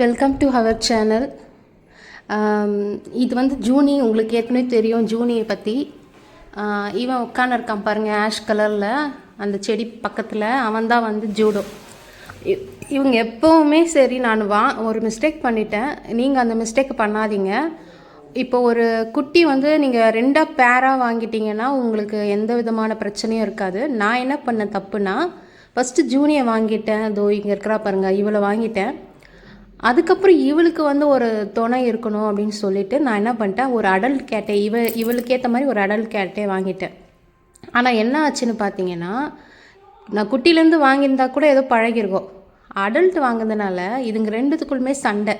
Welcome to hour channel இது வந்து ஜூனி உங்களுக்கு ஏற்கனவே தெரியும் ஜூனியை பற்றி uh, இவன் உட்காந்துருக்கான் பாருங்கள் ஆஷ் கலரில் அந்த செடி பக்கத்தில். அவன் தான் வந்து ஜூடோ இ- இவங்க எப்போவுமே சரி நான் வா ஒரு மிஸ்டேக் பண்ணிட்டேன். நீங்கள் அந்த மிஸ்டேக் பண்ணாதீங்க. இப்போ ஒரு குட்டி வந்து நீங்கள் ரெண்டாக பேராக வாங்கிட்டீங்கன்னா உங்களுக்கு எந்த விதமான பிரச்சனையும் இருக்காது. நான் என்ன பண்ண தப்புனா ஃபஸ்ட்டு ஜூனியை வாங்கிட்டேன். இதோ இங்கே இருக்கிறா பாருங்க இவளை வாங்கிட்டேன். அதுக்கப்புறம் இவளுக்கு வந்து ஒரு துணை இருக்கணும் அப்படின்னு சொல்லிட்டு நான் என்ன பண்ணிட்டேன் ஒரு அடல்ட் கேட்டை இவ இவளுக்கு ஏற்ற மாதிரி ஒரு அடல்ட் கேட்டே வாங்கிட்டேன். ஆனால் என்ன ஆச்சுன்னு பார்த்தீங்கன்னா நான் குட்டிலேருந்து வாங்கியிருந்தா கூட ஏதோ பழகிருக்கும். அடல்ட் வாங்கினதுனால இதுங்க ரெண்டுத்துக்குள்ளுமே சண்டை.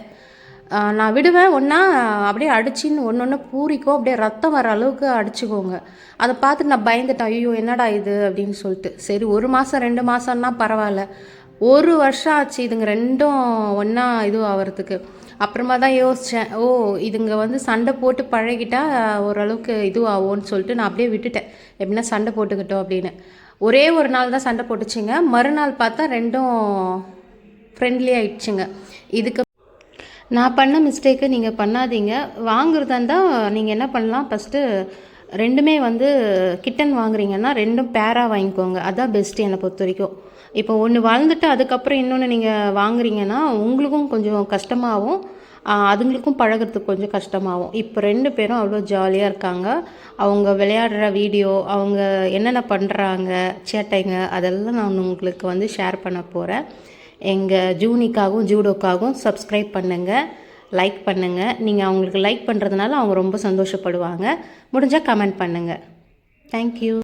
நான் விடுவேன் ஒன்றா அப்படியே அடிச்சின்னு ஒன்று ஒன்று பூரிக்கும் அப்படியே ரத்தம் வர அளவுக்கு அடிச்சுக்கோங்க. அதை பார்த்துட்டு நான் பயந்துட்டேன் ஐயோ என்னடா இது அப்படின்னு சொல்லிட்டு. சரி ஒரு மாதம் ரெண்டு மாதம்னா பரவாயில்ல. ஒரு வருஷம் ஆச்சு இதுங்க ரெண்டும் ஒன்றா இது ஆகிறதுக்கு அப்புறமா தான் யோசித்தேன் ஓ இதுங்க வந்து சண்டை போட்டு பழகிட்டா ஓரளவுக்கு இது ஆகும்னு சொல்லிட்டு நான் அப்படியே விட்டுட்டேன். எப்படின்னா சண்டை போட்டுக்கிட்டோம் அப்படின்னு. ஒரே ஒரு நாள் தான் சண்டை போட்டுச்சுங்க. மறுநாள் பார்த்தா ரெண்டும் ஃப்ரெண்ட்லி ஆயிடுச்சுங்க. இதுக்கு நான் பண்ண மிஸ்டேக்கு நீங்கள் பண்ணாதீங்க. வாங்குறதா இருந்தால் நீங்கள் என்ன பண்ணலாம்? ஃபஸ்ட்டு ரெண்டுமே வந்து கிட்டன் வாங்குறீங்கன்னா ரெண்டும் பேராக வாங்கிக்கோங்க. அதுதான் பெஸ்ட்டு என்னை பொறுத்த வரைக்கும் இப்போ ஒன்று வளர்ந்துட்டு அதுக்கப்புறம் இன்னொன்று நீங்கள் வாங்குறீங்கன்னா உங்களுக்கும் கொஞ்சம் கஷ்டமாகவும் அதுங்களுக்கும் பழகுறதுக்கு கொஞ்சம் கஷ்டமாகும் இப்போ ரெண்டு பேரும் அவ்வளோ ஜாலியாக இருக்காங்க. அவங்க விளையாடுற வீடியோ அவங்க என்னென்ன பண்ணுறாங்க சேட்டைங்க அதெல்லாம் நான் உங்களுக்கு வந்து ஷேர் பண்ண போகிறேன் எங்கள் ஜூனிக்காகவும் ஜூடோக்காகவும் சப்ஸ்கிரைப் பண்ணுங்கள் லைக் பண்ணுங்கள் நீங்கள் அவங்களுக்கு லைக் பண்ணுறதுனால அவங்க ரொம்ப சந்தோஷப்படுவாங்க. முடிஞ்சால் கமெண்ட் பண்ணுங்கள் தேங்க்யூ